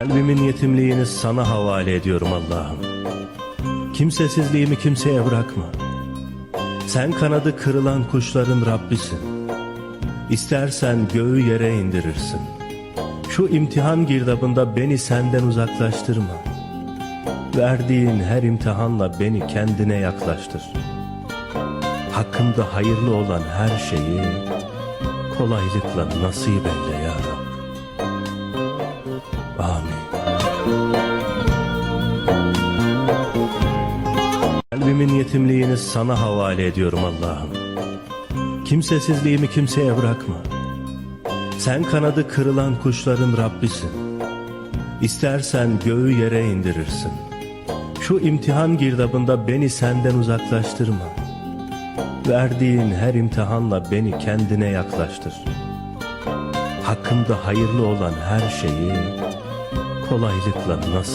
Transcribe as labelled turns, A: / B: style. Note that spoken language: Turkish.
A: Kalbimin yetimliğini sana havale ediyorum Allah'ım. Kimsesizliğimi kimseye bırakma. Sen kanadı kırılan kuşların Rabbisin. İstersen göğü yere indirirsin. Şu imtihan girdabında beni senden uzaklaştırma. Verdiğin her imtihanla beni kendine yaklaştır. Hakkımda hayırlı olan her şeyi kolaylıkla nasip eyle ya Rab. Kalbimin yetimliğini sana havale ediyorum Allah'ım. Kimsesizliğimi kimseye bırakma. Sen kanadı kırılan kuşların Rabbisin. İstersen göğü yere indirirsin. Şu imtihan girdabında beni senden uzaklaştırma. Verdiğin her imtihanla beni kendine yaklaştır. Hakkımda hayırlı olan her şeyi kolaylıkla nasıl